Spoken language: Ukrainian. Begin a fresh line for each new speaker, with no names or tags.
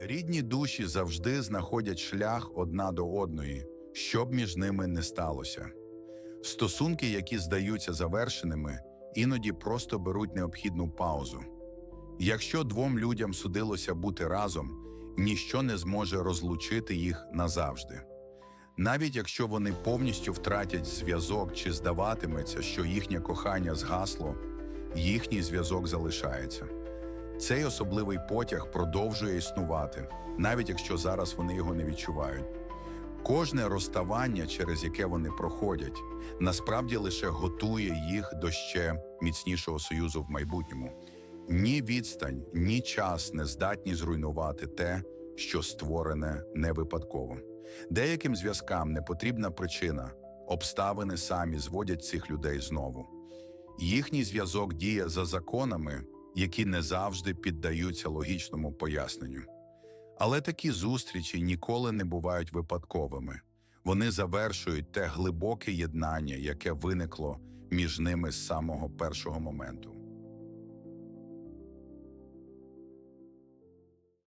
Рідні душі завжди знаходять шлях одна до одної, щоб між ними не сталося. Стосунки, які здаються завершеними, іноді просто беруть необхідну паузу. Якщо двом людям судилося бути разом, ніщо не зможе розлучити їх назавжди. Навіть якщо вони повністю втратять зв'язок чи здаватиметься, що їхнє кохання згасло, їхній зв'язок залишається. Цей особливий потяг продовжує існувати, навіть якщо зараз вони його не відчувають. Кожне розставання, через яке вони проходять, насправді лише готує їх до ще міцнішого союзу в майбутньому. Ні відстань, ні час не здатні зруйнувати те, що створене не випадково. Деяким зв'язкам не потрібна причина, обставини самі зводять цих людей знову. Їхній зв'язок діє за законами, які не завжди піддаються логічному поясненню. Але такі зустрічі ніколи не бувають випадковими. Вони завершують те глибоке єднання, яке виникло між ними з самого першого моменту.